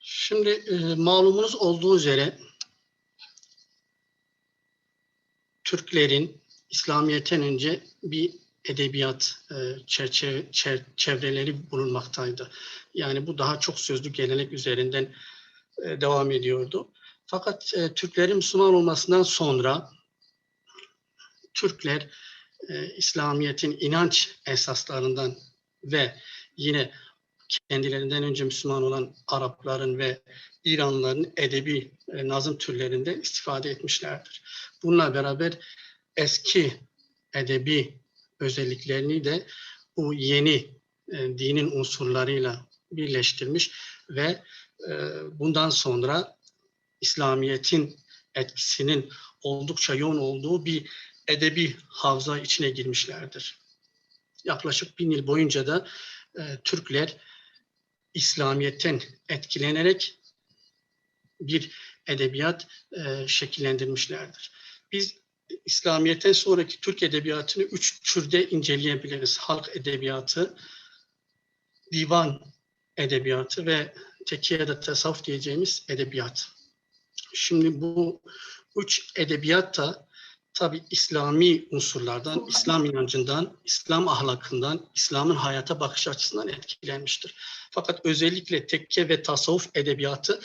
Şimdi e, malumunuz olduğu üzere Türklerin İslamiyet'ten önce bir edebiyat e, çerçeve, çer- çevreleri bulunmaktaydı. Yani bu daha çok sözlü gelenek üzerinden e, devam ediyordu. Fakat e, Türklerin Müslüman olmasından sonra Türkler e, İslamiyet'in inanç esaslarından ve yine kendilerinden önce Müslüman olan Arapların ve İranlıların edebi e, nazım türlerinden istifade etmişlerdir. Bununla beraber eski edebi özelliklerini de bu yeni e, dinin unsurlarıyla birleştirmiş ve e, bundan sonra İslamiyet'in etkisinin oldukça yoğun olduğu bir edebi havza içine girmişlerdir. Yaklaşık bin yıl boyunca da e, Türkler İslamiyet'ten etkilenerek bir edebiyat e, şekillendirmişlerdir. Biz İslamiyet'ten sonraki Türk edebiyatını üç türde inceleyebiliriz. Halk edebiyatı, divan edebiyatı ve tekiye da tasavvuf diyeceğimiz edebiyat. Şimdi bu üç edebiyat da tabi İslami unsurlardan, İslam inancından, İslam ahlakından, İslam'ın hayata bakış açısından etkilenmiştir. Fakat özellikle tekke ve tasavvuf edebiyatı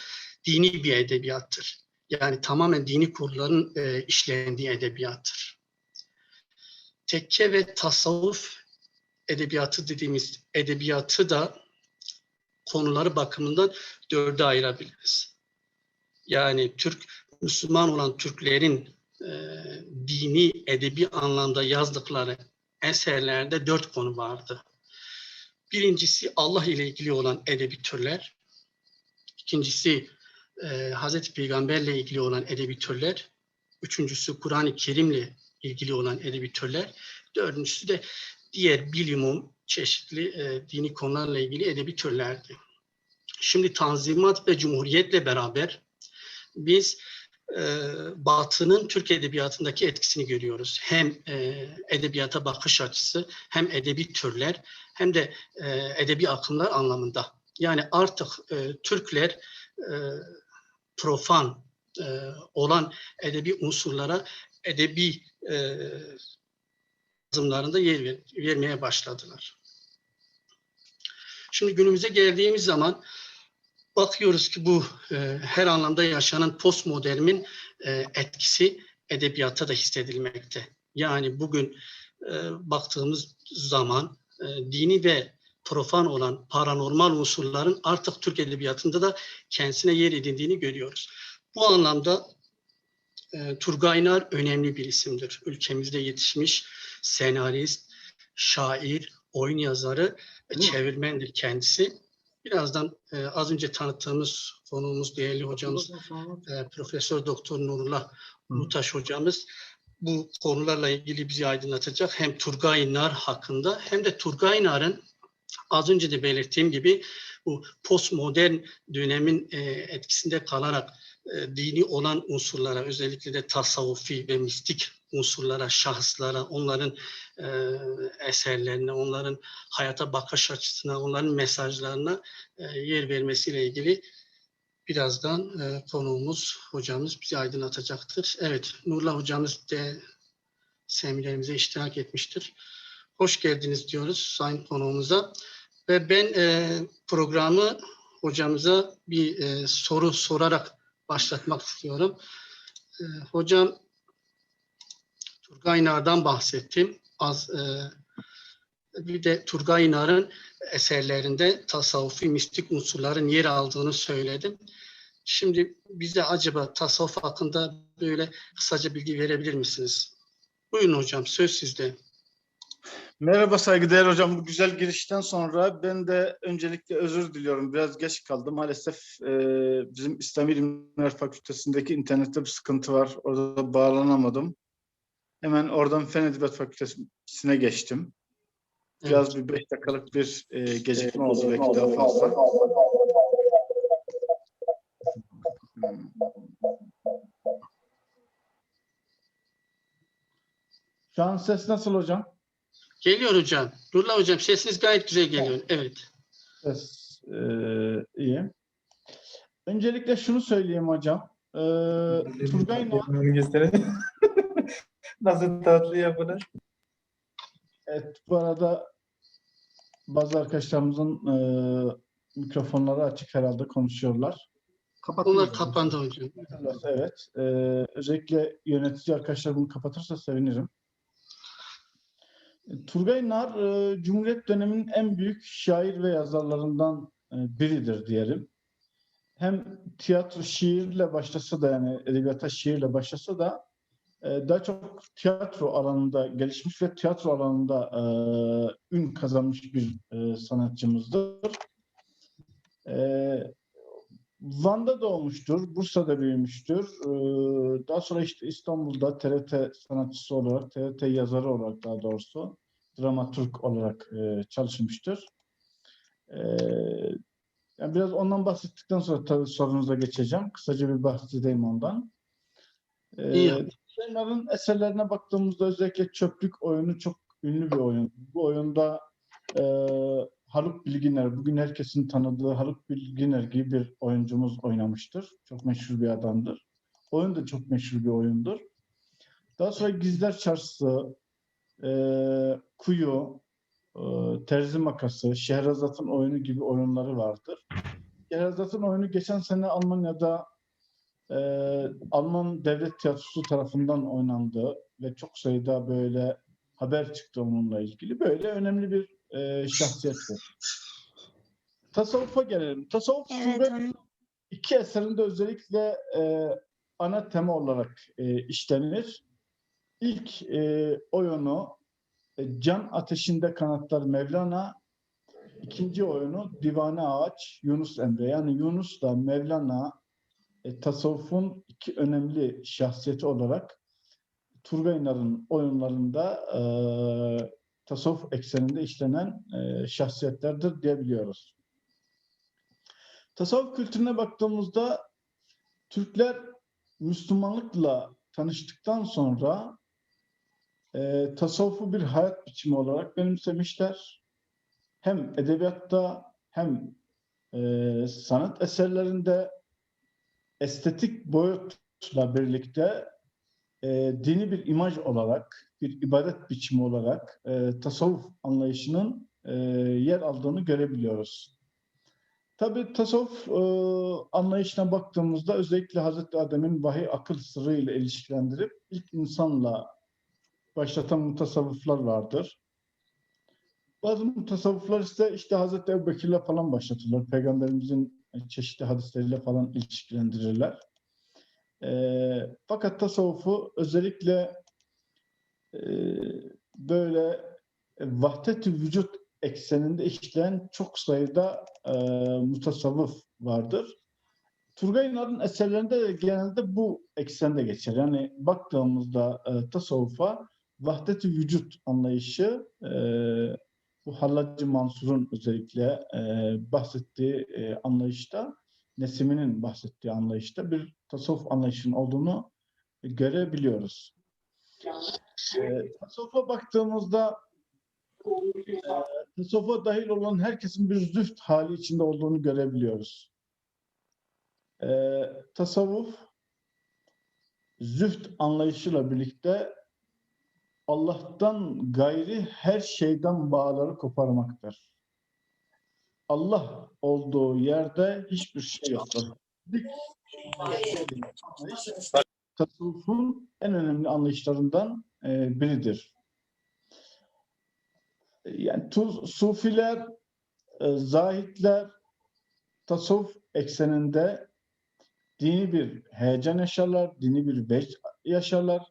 dini bir edebiyattır. Yani tamamen dini kurların e, işlendiği edebiyattır. Tekke ve tasavvuf edebiyatı dediğimiz edebiyatı da konuları bakımından dörde ayırabiliriz. Yani Türk, Müslüman olan Türklerin e, dini, edebi anlamda yazdıkları eserlerde dört konu vardı. Birincisi Allah ile ilgili olan edebi türler. İkincisi e, Hazreti Peygamberle ilgili olan edebi türler. Üçüncüsü Kur'an-ı Kerim'le ilgili olan edebi türler. Dördüncüsü de diğer bilimum çeşitli e, dini konularla ilgili edebi türlerdi. Şimdi Tanzimat ve Cumhuriyet'le beraber biz Batı'nın Türk edebiyatındaki etkisini görüyoruz. Hem e, edebiyata bakış açısı, hem edebi türler, hem de e, edebi akımlar anlamında. Yani artık e, Türkler profan olan edebi unsurlara edebi yazımlarında yer ver, vermeye başladılar. Şimdi günümüze geldiğimiz zaman bakıyoruz ki bu e, her anlamda yaşanan postmodernin e, etkisi edebiyata da hissedilmekte. Yani bugün e, baktığımız zaman e, dini ve profan olan paranormal unsurların artık Türk edebiyatında da kendisine yer edindiğini görüyoruz. Bu anlamda e, Turgay Nar önemli bir isimdir. Ülkemizde yetişmiş senarist, şair, oyun yazarı çevirmendir kendisi. Birazdan e, az önce tanıttığımız konuğumuz, değerli hocamız e, Profesör Doktor Nurullah Mutaş hocamız bu konularla ilgili bizi aydınlatacak. Hem Turgay Nar hakkında hem de Turgay Nar'ın az önce de belirttiğim gibi bu postmodern dönemin e, etkisinde kalarak e, dini olan unsurlara özellikle de tasavvufi ve mistik unsurlara, şahıslara, onların e, eserlerine, onların hayata bakış açısına, onların mesajlarına e, yer vermesiyle ilgili birazdan e, konuğumuz, hocamız bizi aydınlatacaktır. Evet, Nurla hocamız de seminerimize iştirak etmiştir. Hoş geldiniz diyoruz sayın konuğumuza. Ve ben e, programı hocamıza bir e, soru sorarak başlatmak istiyorum. E, hocam Turgay Nar'dan bahsettim. Az e, bir de Turgay Nar'ın eserlerinde tasavvufi mistik unsurların yer aldığını söyledim. Şimdi bize acaba tasavvuf hakkında böyle kısaca bilgi verebilir misiniz? Buyurun hocam söz sizde. Merhaba saygıdeğer hocam. Bu güzel girişten sonra ben de öncelikle özür diliyorum. Biraz geç kaldım. Maalesef e, bizim İslam İlimler Fakültesindeki internette bir sıkıntı var. Orada bağlanamadım. Hemen oradan Fen Edebiyat Fakültesi'ne geçtim. Biraz bir beş dakikalık bir e, gecikme oldu belki daha fazla. Hmm. Şu an ses nasıl hocam? Geliyor hocam. Nurullah hocam sesiniz gayet güzel geliyor. Evet. Ses e, iyi. Öncelikle şunu söyleyeyim hocam. E, Turgay Noğan gösterelim. Nasıl tatlı yapılır? Evet, bu arada bazı arkadaşlarımızın e, mikrofonları açık herhalde konuşuyorlar. Onlar kapandı hocam. Evet. e, özellikle yönetici arkadaşlar bunu kapatırsa sevinirim. Turgay Nar, e, Cumhuriyet döneminin en büyük şair ve yazarlarından e, biridir diyelim. Hem tiyatro şiirle başlasa da yani edebiyata şiirle başlasa da e, daha çok tiyatro alanında gelişmiş ve tiyatro alanında ün kazanmış bir sanatçımızdır. Van'da doğmuştur, Bursa'da büyümüştür. E, daha sonra işte İstanbul'da TRT sanatçısı olarak, TRT yazarı olarak daha doğrusu dramaturg olarak e, çalışmıştır. E, yani biraz ondan bahsettikten sonra tabii sorunuza geçeceğim. Kısaca bir bahsedeyim ondan. E, İyi. Onların eserlerine baktığımızda özellikle çöplük oyunu çok ünlü bir oyun. Bu oyunda e, Haluk Bilginer, bugün herkesin tanıdığı Haluk Bilginer gibi bir oyuncumuz oynamıştır. Çok meşhur bir adamdır. Oyun da çok meşhur bir oyundur. Daha sonra Gizler Çarşısı, e, Kuyu, e, Terzi Makası, Şehrazat'ın oyunu gibi oyunları vardır. Şehrazat'ın oyunu geçen sene Almanya'da e, Alman Devlet Tiyatrosu tarafından oynandı ve çok sayıda böyle haber çıktı onunla ilgili. Böyle önemli bir e, şahsiyettir. Tasavvufa gelelim. Tasavvuf Evet, onu iki eserinde özellikle e, ana tema olarak e, işlenir. İlk e, oyunu e, Can Ateşinde Kanatlar Mevlana, ikinci oyunu Divane Ağaç Yunus Emre. Yani Yunus da Mevlana e, tasavvufun iki önemli şahsiyeti olarak Turgay Nar'ın oyunlarında e, tasavvuf ekseninde işlenen e, şahsiyetlerdir diyebiliyoruz. Tasavvuf kültürüne baktığımızda Türkler Müslümanlıkla tanıştıktan sonra e, tasavvufu bir hayat biçimi olarak benimsemişler. Hem edebiyatta hem e, sanat eserlerinde estetik boyutla birlikte e, dini bir imaj olarak, bir ibadet biçimi olarak e, tasavvuf anlayışının e, yer aldığını görebiliyoruz. Tabi tasavvuf e, anlayışına baktığımızda özellikle Hazreti Adem'in vahiy akıl sırrı ile ilişkilendirip ilk insanla başlatan mutasavvıflar vardır. Bazı mutasavvıflar ise işte Hazreti Ebubekir'le falan başlatırlar. Peygamberimizin çeşitli hadisleriyle falan ilişkilendirirler. Ee, fakat tasavvufu özellikle e, böyle vahdet-i vücut ekseninde işleyen çok sayıda e, mutasavvıf vardır. Turgay Nar'ın eserlerinde de genelde bu eksende geçer. Yani baktığımızda e, tasavvufa vahdet-i vücut anlayışı e, bu Hallacı Mansur'un özellikle e, bahsettiği e, anlayışta, Nesimi'nin bahsettiği anlayışta bir tasavvuf anlayışının olduğunu görebiliyoruz. E, tasavvufa baktığımızda e, tasavvufa dahil olan herkesin bir züht hali içinde olduğunu görebiliyoruz. E, tasavvuf züht anlayışıyla birlikte Allah'tan gayri her şeyden bağları koparmaktır. Allah olduğu yerde hiçbir şey yoktur. Tasavvufun en önemli anlayışlarından e, biridir. Yani tu, sufiler, e, zahitler tasavvuf ekseninde dini bir heyecan yaşarlar, dini bir vecd yaşarlar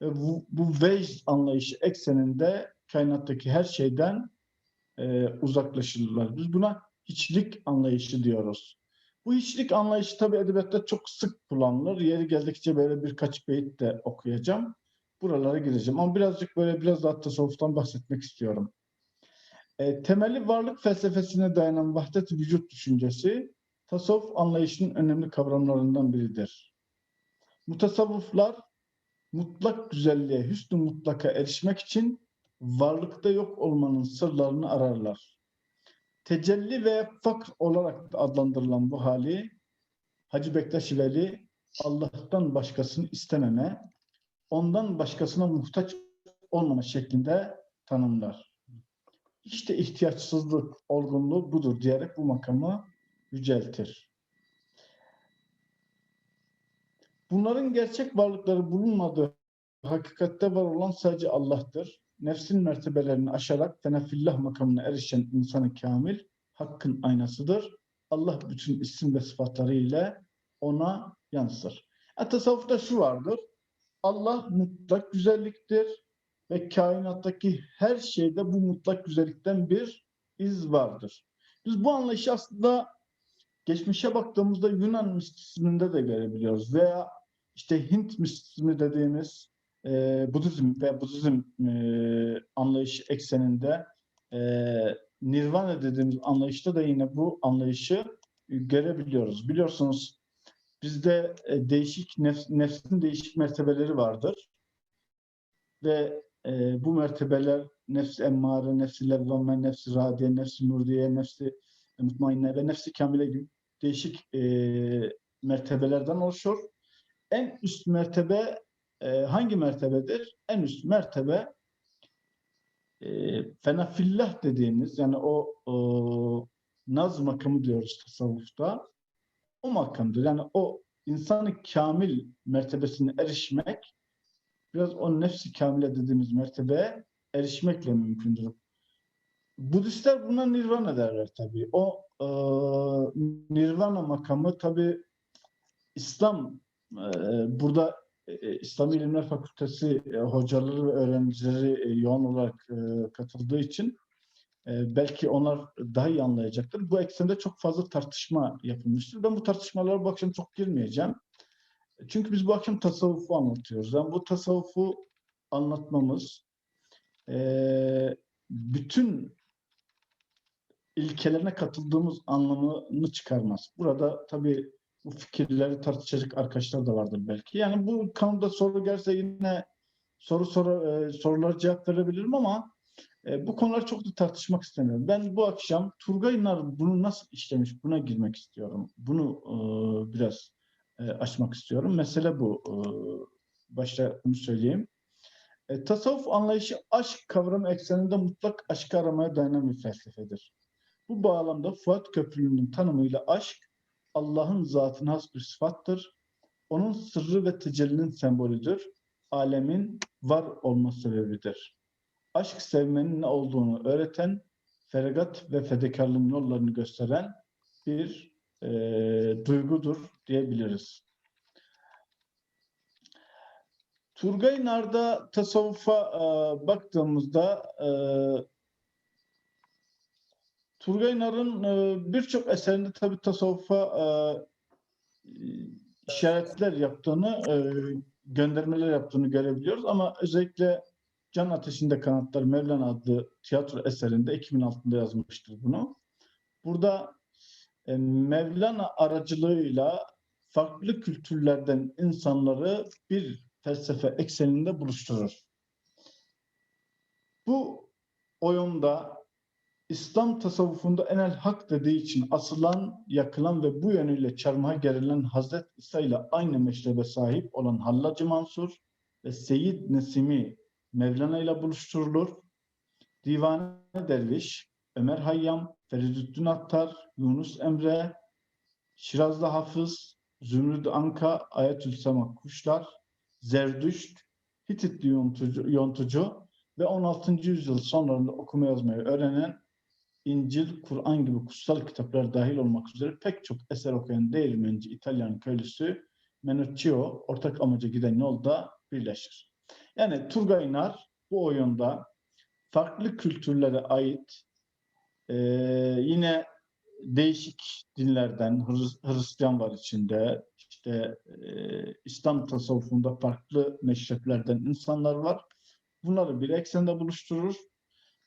ve bu, bu vecd anlayışı ekseninde kainattaki her şeyden e, uzaklaşırlar. Biz buna hiçlik anlayışı diyoruz. Bu hiçlik anlayışı tabi edebiyatta çok sık kullanılır. Yeri geldikçe böyle birkaç beyit de okuyacağım. Buralara gireceğim. Ama birazcık böyle biraz daha tasavvuftan bahsetmek istiyorum. E, temeli varlık felsefesine dayanan vahdet vücut düşüncesi tasavvuf anlayışının önemli kavramlarından biridir. Mutasavvıflar mutlak güzelliğe, hüsnü mutlaka erişmek için varlıkta yok olmanın sırlarını ararlar. Tecelli ve fakr olarak adlandırılan bu hali Hacı Bektaş Veli Allah'tan başkasını istememe, ondan başkasına muhtaç olmama şeklinde tanımlar. İşte ihtiyaçsızlık olgunluğu budur diyerek bu makamı yüceltir. Bunların gerçek varlıkları bulunmadığı hakikatte var olan sadece Allah'tır. Nefsin mertebelerini aşarak tenefillah makamına erişen insanı kamil hakkın aynasıdır. Allah bütün isim ve sıfatları ile ona yansır. E, tasavvufta şu vardır. Allah mutlak güzelliktir ve kainattaki her şeyde bu mutlak güzellikten bir iz vardır. Biz bu anlayışı aslında geçmişe baktığımızda Yunan mistisizminde de görebiliyoruz veya işte Hint mistisizmi dediğimiz e, Budizm ve Budizm e, anlayış ekseninde e, Nirvana dediğimiz anlayışta da yine bu anlayışı görebiliyoruz. Biliyorsunuz bizde e, değişik nef, nefsin değişik mertebeleri vardır ve e, bu mertebeler nefs emmare, nefsi levvame, nefsi radiye, nefsi murdiye, nefsi mutmainne ve nefsi kamile gibi değişik e, mertebelerden oluşur. En üst mertebe e, hangi mertebedir? En üst mertebe e, fenafillah dediğimiz yani o, o naz makamı diyoruz tasavvufta. O makamdır. Yani o insanı kamil mertebesine erişmek biraz o nefsi kamile dediğimiz mertebeye erişmekle mümkündür. Budistler buna nirvana derler tabii. O e, nirvana makamı tabii İslam e, burada İslam İlimler Fakültesi e, hocaları ve öğrencileri e, yoğun olarak e, katıldığı için e, belki onlar daha iyi anlayacaktır. Bu eksende çok fazla tartışma yapılmıştır. Ben bu tartışmalara bu akşam çok girmeyeceğim. Çünkü biz bu akşam tasavvufu anlatıyoruz. Yani bu tasavvufu anlatmamız e, bütün ilkelerine katıldığımız anlamını çıkarmaz. Burada tabii bu fikirleri tartışacak arkadaşlar da vardır belki. Yani bu konuda soru gelse yine soru soru e, sorulara cevap verebilirim ama e, bu konuları çok da tartışmak istemiyorum. Ben bu akşam Turgay bunu nasıl işlemiş buna girmek istiyorum. Bunu e, biraz e, açmak istiyorum. Mesele bu. E, başta bunu söyleyeyim. E, tasavvuf anlayışı aşk kavramı ekseninde mutlak aşkı aramaya dayanan bir felsefedir. Bu bağlamda Fuat Köprülü'nün tanımıyla aşk Allah'ın zatına has bir sıfattır. Onun sırrı ve tecellinin sembolüdür. Alemin var olma sebebidir. Aşk sevmenin ne olduğunu öğreten, feragat ve fedakarlığın yollarını gösteren bir e, duygudur diyebiliriz. Turgay Nar'da tasavvufa e, baktığımızda e, Turgay Nar'ın e, birçok eserinde tabi tasavvufa e, işaretler yaptığını, e, göndermeler yaptığını görebiliyoruz ama özellikle Can Ateşinde Kanatlar Mevlana adlı tiyatro eserinde 2006'da yazmıştır bunu. Burada e, Mevlana aracılığıyla farklı kültürlerden insanları bir felsefe ekseninde buluşturur. Bu oyunda İslam tasavvufunda enel hak dediği için asılan, yakılan ve bu yönüyle çarmıha gerilen Hazret İsa ile aynı meşrebe sahip olan Hallacı Mansur ve Seyyid Nesimi Mevlana ile buluşturulur. Divane Derviş, Ömer Hayyam, Feridüddin Attar, Yunus Emre, Şirazlı Hafız, Zümrüt Anka, Ayetül Sema Kuşlar, Zerdüşt, Hititli yontucu, yontucu ve 16. yüzyıl sonlarında okuma yazmayı öğrenen İncil, Kur'an gibi kutsal kitaplar dahil olmak üzere pek çok eser okuyan değirmenci İtalyan köylüsü Menuccio ortak amaca giden yolda birleşir. Yani Turgay Nar bu oyunda farklı kültürlere ait e, yine değişik dinlerden Hristiyan var içinde işte e, İslam tasavvufunda farklı meşreplerden insanlar var. Bunları bir eksende buluşturur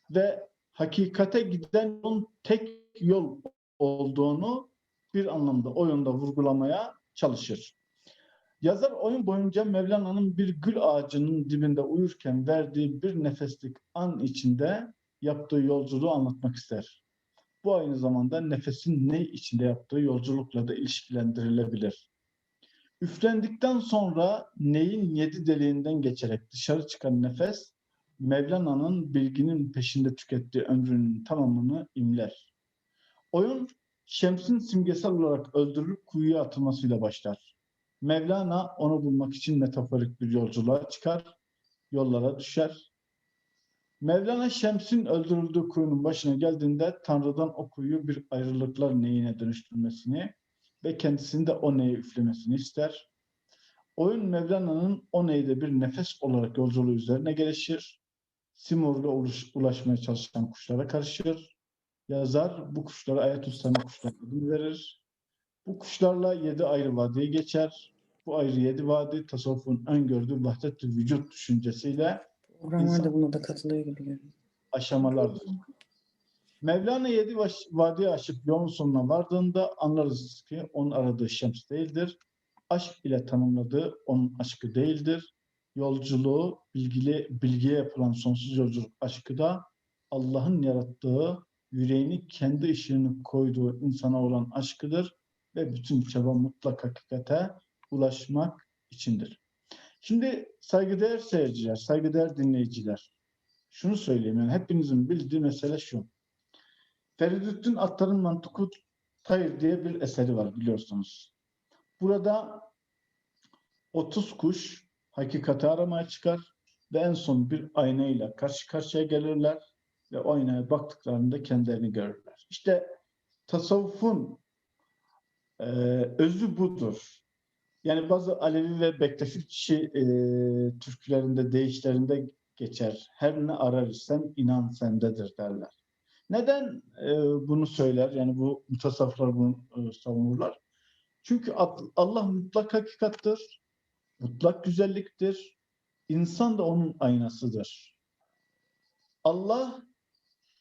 ve hakikate giden yolun tek yol olduğunu bir anlamda oyunda vurgulamaya çalışır. Yazar oyun boyunca Mevlana'nın bir gül ağacının dibinde uyurken verdiği bir nefeslik an içinde yaptığı yolculuğu anlatmak ister. Bu aynı zamanda nefesin ne içinde yaptığı yolculukla da ilişkilendirilebilir. Üflendikten sonra neyin yedi deliğinden geçerek dışarı çıkan nefes, Mevlana'nın bilginin peşinde tükettiği ömrünün tamamını imler. Oyun, Şems'in simgesel olarak öldürülüp kuyuya atılmasıyla başlar. Mevlana onu bulmak için metaforik bir yolculuğa çıkar, yollara düşer. Mevlana Şems'in öldürüldüğü kuyunun başına geldiğinde Tanrı'dan o kuyuyu bir ayrılıklar neyine dönüştürmesini ve kendisini de o neye üflemesini ister. Oyun Mevlana'nın o neyde bir nefes olarak yolculuğu üzerine gelişir. Simur'la ulaşmaya çalışan kuşlara karışır. Yazar bu kuşlara Ayetüstami kuşlar adını verir. Bu kuşlarla yedi ayrı vadiye geçer. Bu ayrı yedi vadi tasavvufun öngördüğü vahdet-i vücut düşüncesiyle Orhan da buna da katılıyor gibi görünüyor. aşamalardır. Mevlana yedi vadiyi aşıp yolun sonuna vardığında anlarız ki onun aradığı şems değildir. Aşk ile tanımladığı onun aşkı değildir. Yolculuğu, bilgili, bilgiye yapılan sonsuz yolculuk aşkı da Allah'ın yarattığı, yüreğini kendi ışığını koyduğu insana olan aşkıdır ve bütün çaba mutlak hakikate ulaşmak içindir. Şimdi saygıdeğer seyirciler, saygıdeğer dinleyiciler, şunu söyleyeyim yani hepinizin bildiği mesele şu. Feridüddin Attar'ın Mantıku Tayr diye bir eseri var biliyorsunuz. Burada 30 kuş hakikati aramaya çıkar ve en son bir aynayla karşı karşıya gelirler ve aynaya baktıklarında kendilerini görürler. İşte tasavvufun e, özü budur. Yani bazı Alevi ve Bektaşi e, türkülerinde, deyişlerinde geçer. Her ne arar isen inan sendedir derler. Neden e, bunu söyler? Yani bu mutasavvıflar bunu e, savunurlar. Çünkü Allah mutlak hakikattır, mutlak güzelliktir. İnsan da onun aynasıdır. Allah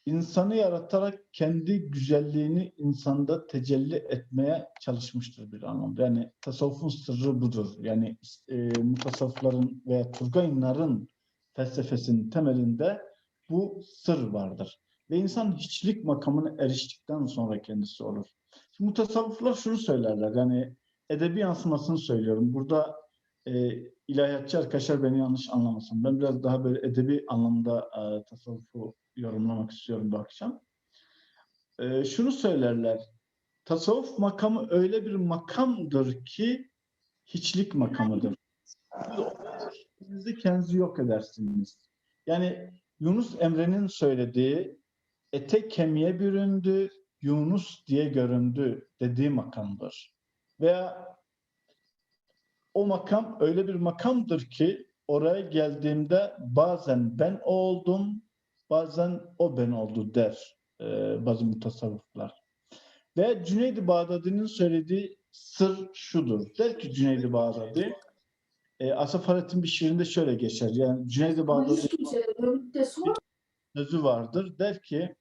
insanı yaratarak kendi güzelliğini insanda tecelli etmeye çalışmıştır bir anlamda. Yani tasavvufun sırrı budur. Yani e, mutasavvıfların veya Turgayınların felsefesinin temelinde bu sır vardır. Ve insan hiçlik makamına eriştikten sonra kendisi olur. Şimdi mutasavvıflar şunu söylerler. Yani edebi yansımasını söylüyorum. Burada e, ilahiyatçı arkadaşlar beni yanlış anlamasın. Ben biraz daha böyle edebi anlamda e, tasavvufu yorumlamak istiyorum bu akşam. E, şunu söylerler. Tasavvuf makamı öyle bir makamdır ki hiçlik makamıdır. Siz orada gittiğinizde kendinizi yok edersiniz. Yani Yunus Emre'nin söylediği ete kemiğe büründü, Yunus diye göründü dediği makamdır. Veya o makam öyle bir makamdır ki oraya geldiğimde bazen ben o oldum, bazen o ben oldu der e, bazı mutasavvıflar. Ve Cüneyd-i Bağdadi'nin söylediği sır şudur. Der ki Cüneyd-i Bağdadi, e, Asaf Halettin bir şiirinde şöyle geçer. Yani Cüneyd-i Bağdadi sözü vardır. Der ki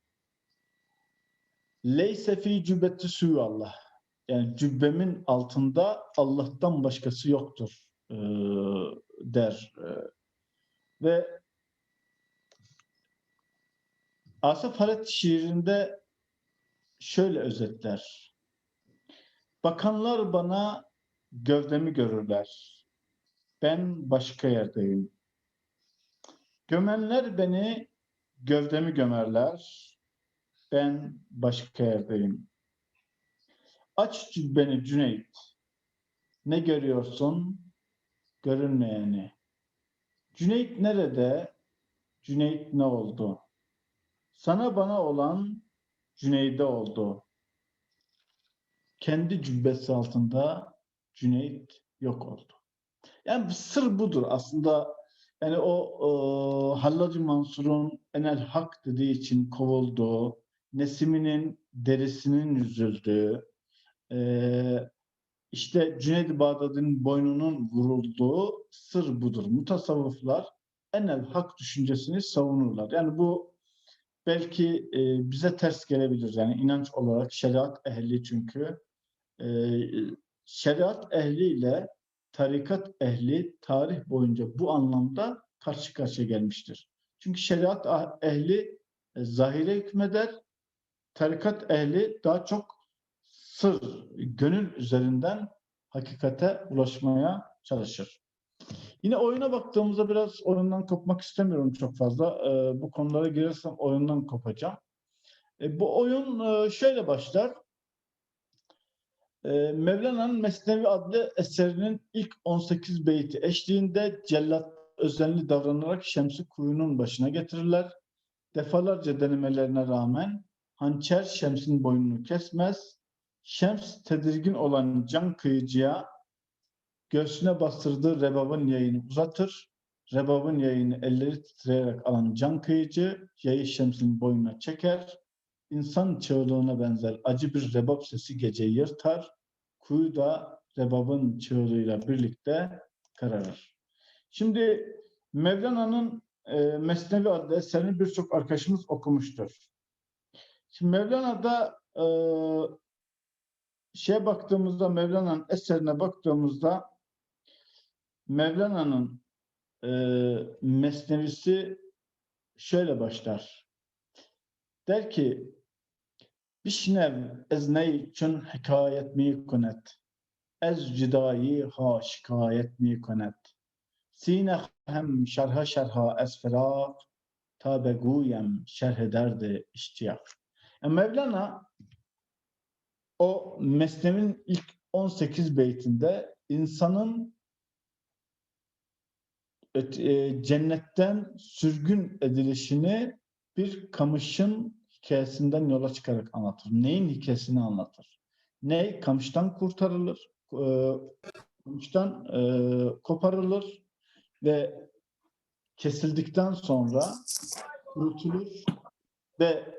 Leyse fi cübbeti suyu Allah. Yani cübbemin altında Allah'tan başkası yoktur e, der. E, ve Asaf Halet şiirinde şöyle özetler. Bakanlar bana gövdemi görürler. Ben başka yerdeyim. Gömenler beni gövdemi gömerler. Ben başka yerdeyim. Aç cübbeni Cüneyt. Ne görüyorsun? Görünmeyeni. Cüneyt nerede? Cüneyt ne oldu? Sana bana olan Cüneyd'e oldu. Kendi cübbesi altında Cüneyt yok oldu. Yani sır budur aslında. Yani o, o Hallacı Mansur'un enel hak dediği için kovulduğu, Nesimi'nin derisinin üzüldüğü, eee, işte Cüneyd-i Bağdadi'nin boynunun vurulduğu sır budur. Mutasavvıflar enel hak düşüncesini savunurlar. Yani bu belki e, bize ters gelebilir. Yani inanç olarak şeriat ehli çünkü e, şeriat ehliyle tarikat ehli tarih boyunca bu anlamda karşı karşıya gelmiştir. Çünkü şeriat ah- ehli e, zahire hükmeder, tarikat ehli daha çok sır, gönül üzerinden hakikate ulaşmaya çalışır. Yine oyuna baktığımızda biraz oyundan kopmak istemiyorum çok fazla. Ee, bu konulara girersem oyundan kopacağım. E, bu oyun e, şöyle başlar. E, Mevlana'nın Mesnevi adlı eserinin ilk 18 beyti eşliğinde cellat özenli davranarak Şems'i kuyunun başına getirirler. Defalarca denemelerine rağmen hançer Şems'in boynunu kesmez. Şems tedirgin olan can kıyıcıya göğsüne bastırdığı rebabın yayını uzatır. Rebabın yayını elleri titreyerek alan can kıyıcı yayı Şems'in boynuna çeker. İnsan çığlığına benzer acı bir rebab sesi geceyi yırtar. Kuyu da rebabın çığlığıyla birlikte kararır. Şimdi Mevlana'nın e, Mesnevi adlı eserini birçok arkadaşımız okumuştur. Şimdi Mevlana'da e, şeye baktığımızda Mevlana'nın eserine baktığımızda Mevlana'nın e, mesnevisi şöyle başlar. Der ki Bişnev ez ney çün hikayet mi kunet ez cidayi ha şikayet mi kunet sine hem şerha şerha ez firak ta beguyem şerh derdi iştiyak. Yani Mevlana o Mesnev'in ilk 18 beytinde insanın öt- e, cennetten sürgün edilişini bir kamışın hikayesinden yola çıkarak anlatır. Neyin hikayesini anlatır? Ne? Kamıştan kurtarılır, e, kamıştan e, koparılır ve kesildikten sonra kurutulur ve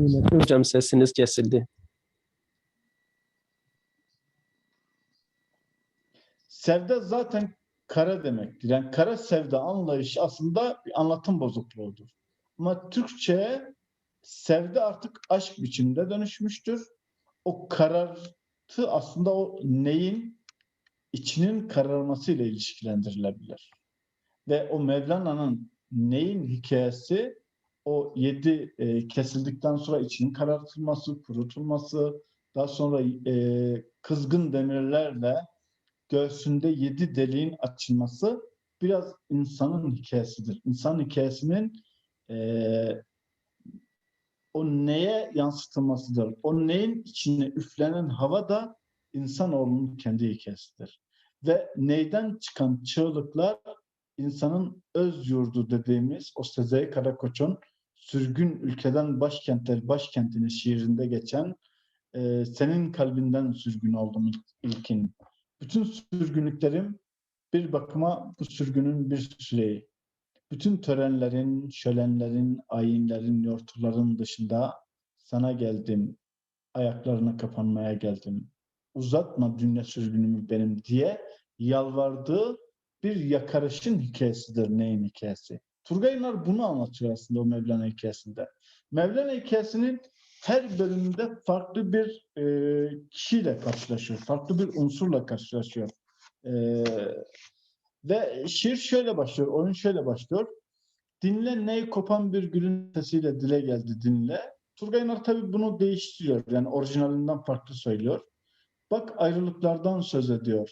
Kıymetli hocam sesiniz kesildi. Sevda zaten kara demektir. Yani kara sevda anlayışı aslında bir anlatım bozukluğudur. Ama Türkçe sevda artık aşk biçiminde dönüşmüştür. O karartı aslında o neyin içinin kararmasıyla ilişkilendirilebilir. Ve o Mevlana'nın neyin hikayesi o yedi e, kesildikten sonra içinin karartılması, kurutulması, daha sonra e, kızgın demirlerle göğsünde yedi deliğin açılması biraz insanın hikayesidir. İnsan hikayesinin eee, o neye yansıtılmasıdır. O neyin içine üflenen hava da insanoğlunun kendi hikayesidir. Ve neyden çıkan çığlıklar insanın öz yurdu dediğimiz o Sezai Karakoç'un sürgün ülkeden başkentler başkentini şiirinde geçen eee, senin kalbinden sürgün oldum ilk- ilkin bütün sürgünlüklerim bir bakıma bu sürgünün bir süreyi. Bütün törenlerin, şölenlerin, ayinlerin, yortuların dışında sana geldim, ayaklarına kapanmaya geldim. Uzatma dünya sürgünümü benim diye yalvardığı bir yakarışın hikayesidir neyin hikayesi. Turgay Ünar bunu anlatıyor aslında o Mevlana hikayesinde. Mevlana hikayesinin her bölümünde farklı bir e, kişiyle karşılaşıyor. Farklı bir unsurla karşılaşıyor. E, ve şiir şöyle başlıyor, oyun şöyle başlıyor. Dinle ney kopan bir gülün sesiyle dile geldi dinle. Turgay Ünar tabii bunu değiştiriyor. Yani orijinalinden farklı söylüyor. Bak ayrılıklardan söz ediyor.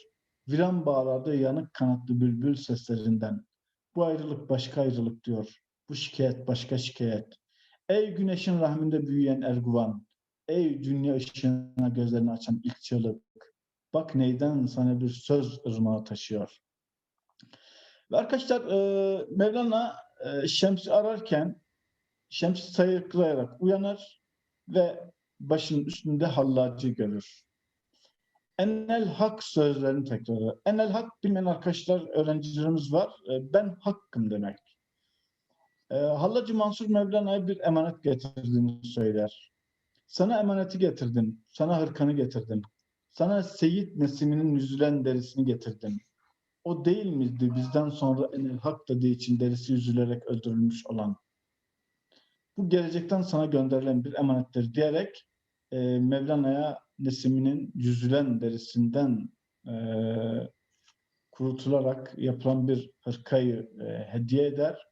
Viran bağlarda yanık kanatlı bülbül seslerinden. Bu ayrılık başka ayrılık diyor. Bu şikayet başka şikayet. Ey güneşin rahminde büyüyen Erguvan, ey dünya ışığına gözlerini açan ilk çığlık, bak neyden sana bir söz ırmağı taşıyor. Ve arkadaşlar e, Mevlana e, Şems'i ararken Şems'i sayıklayarak uyanır ve başının üstünde hallacı görür. Enel hak sözlerini tekrar. Enel hak bilmeyen arkadaşlar, öğrencilerimiz var. E, ben hakkım demek. E, Hallacı Mansur Mevlana'ya bir emanet getirdiğini söyler. Sana emaneti getirdim. Sana hırkanı getirdim. Sana Seyyid Nesimi'nin yüzülen derisini getirdim. O değil miydi bizden sonra enel hak dediği için derisi yüzülerek öldürülmüş olan? Bu gelecekten sana gönderilen bir emanettir diyerek e, Mevlana'ya Nesimi'nin yüzülen derisinden e, kurutularak yapılan bir hırkayı e, hediye eder.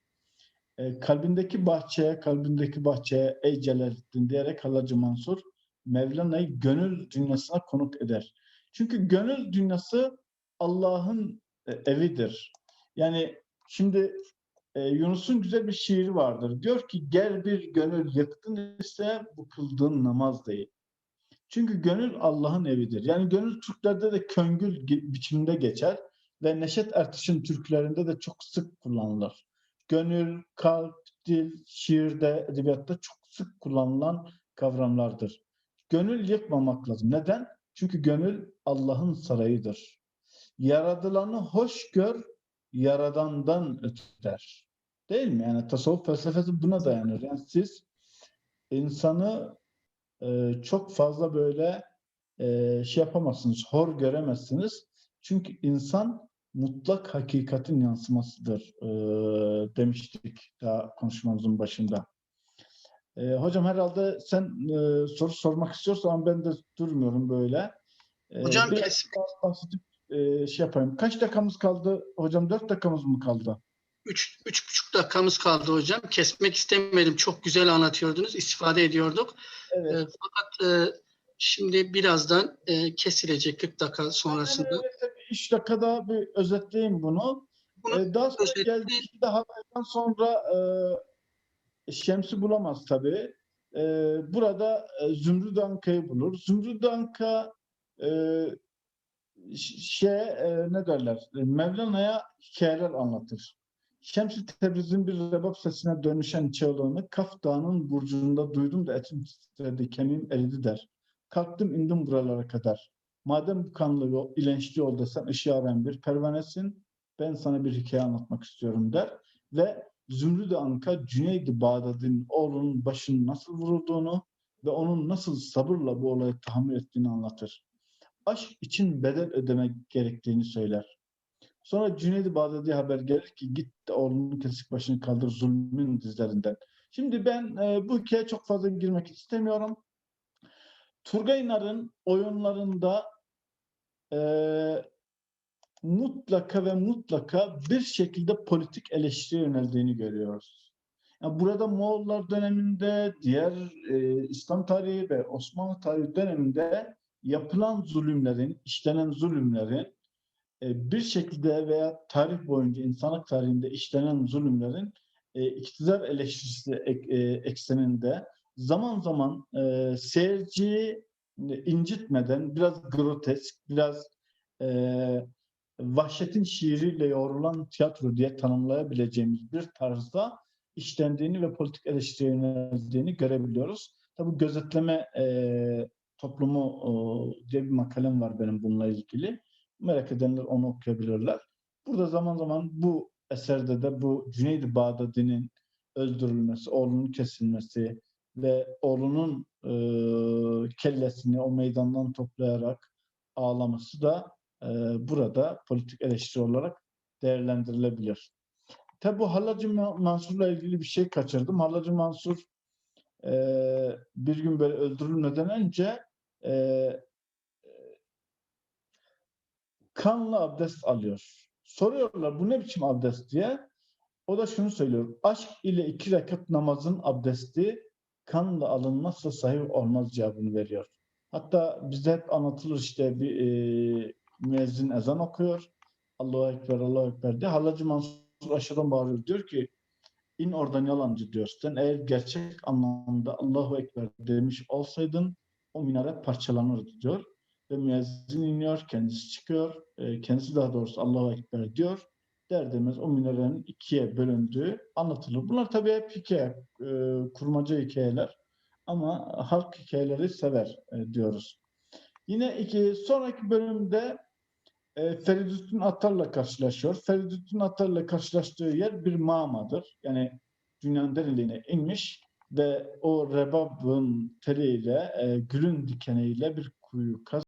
E, kalbindeki bahçeye, kalbindeki bahçeye ey Celaleddin diyerek Hallacı Mansur Mevlana'yı gönül dünyasına konuk eder. Çünkü gönül dünyası Allah'ın e, evidir. Yani şimdi e, Yunus'un güzel bir şiiri vardır. Diyor ki gel bir gönül yıktın ise bu kıldığın namaz değil. Çünkü gönül Allah'ın evidir. Yani gönül Türklerde de köngül biçiminde geçer ve Neşet Ertaş'ın türkülerinde de çok sık kullanılır. Gönül, kalp, dil, şiirde, edebiyatta çok sık kullanılan kavramlardır. Gönül yıkmamak lazım. Neden? Çünkü gönül Allah'ın sarayıdır. Yaradılanı hoş gör, yaradandan öter. Değil mi? Yani tasavvuf felsefesi buna dayanır. Yani siz insanı e, çok fazla böyle e, şey yapamazsınız, hor göremezsiniz. Çünkü insan mutlak hakikatin yansımasıdır e, demiştik daha konuşmamızın başında. E, hocam herhalde sen e, soru sormak istiyorsan ama ben de durmuyorum böyle. E, Hocam biraz kes- daha bahsedip e, şey yapayım. Kaç dakikamız kaldı? Hocam dört dakikamız mı kaldı? Üç, üç buçuk dakikamız kaldı hocam. Kesmek istemedim. Çok güzel anlatıyordunuz. istifade ediyorduk. Evet. E, fakat e, şimdi birazdan e, kesilecek 40 dakika sonrasında. Öyleyse bir üç dakikada bir özetleyeyim bunu. Bunu Ee, daha sonra özetleyin. geldik de haberden sonra e, Şems'i bulamaz tabii. E, burada e, Zümrüt Anka'yı bulur. Zümrüt Anka e, şey e, ne derler? E, Mevlana'ya hikayeler anlatır. Şems-i Tebriz'in bir rebap sesine dönüşen çığlığını Kaf Dağı'nın burcunda duydum da etim titredi, kemiğim eridi der. Kalktım indim buralara kadar. Madem bu kanlı yol, ilençli yolda sen ışığı arayan bir pervanesin, ben sana bir hikaye anlatmak istiyorum der. Ve Zümrüt Anka Cüneydi Bağdadi'nin oğlunun başının nasıl vurulduğunu ve onun nasıl sabırla bu olaya tahammül ettiğini anlatır. Aşk için bedel ödemek gerektiğini söyler. Sonra Cüneydi Bağdadi'ye haber gelir ki git oğlunun kesik başını kaldır zulmün dizlerinden. Şimdi ben e, bu hikayeye çok fazla girmek istemiyorum. Turgay Nar'ın oyunlarında e, mutlaka ve mutlaka bir şekilde politik eleştiri yöneldiğini görüyoruz. Yani burada Moğollar döneminde, diğer e, İslam tarihi ve Osmanlı tarihi döneminde yapılan zulümlerin, işlenen zulümlerin bir şekilde veya tarih boyunca insanlık tarihinde işlenen zulümlerin e, iktidar eleştirisi ek- e, ekseninde zaman zaman e, seyirciyi e, incitmeden biraz grotesk, biraz e, vahşetin şiiriyle yoğrulan tiyatro diye tanımlayabileceğimiz bir tarzda işlendiğini ve politik eleştiriye yöneldiğini görebiliyoruz. Tabi gözetleme e, toplumu o, diye bir makalem var benim bununla ilgili. Merak edenler onu okuyabilirler. Burada zaman zaman bu eserde de bu Cüneydi Bağdadi'nin öldürülmesi, oğlunun kesilmesi ve oğlunun e, kellesini o meydandan toplayarak ağlaması da e, burada politik eleştiri olarak değerlendirilebilir. Tabi bu Hallacı Ma- Mansur'la ilgili bir şey kaçırdım. Hallacı Mansur e, bir gün böyle öldürülmeden önce e, kanla abdest alıyor. Soruyorlar bu ne biçim abdest diye. O da şunu söylüyor. Aşk ile iki rekat namazın abdesti kanla alınmazsa sahih olmaz cevabını veriyor. Hatta bizde hep anlatılır işte bir e, müezzin ezan okuyor. Allahu Ekber, Allahu Ekber diye. Hallacı Mansur aşağıdan bağırıyor. Diyor ki in oradan yalancı diyor. Sen eğer gerçek anlamda Allahu Ekber demiş olsaydın o minare parçalanırdı diyor. Ve müezzin iniyor, kendisi çıkıyor. e, kendisi daha doğrusu Allahu Ekber diyor. Der demez o minarenin ikiye bölündüğü anlatılır. Bunlar tabii hep hikaye, e, kurmaca hikayeler. Ama halk hikayeleri sever e, diyoruz. Yine iki sonraki bölümde e, Feridüddin Atar'la karşılaşıyor. Feridüddin Atar'la karşılaştığı yer bir mağmadır. Yani dünyanın derinliğine inmiş ve o rebabın teliyle, e, gülün dikeniyle bir kuyu kaz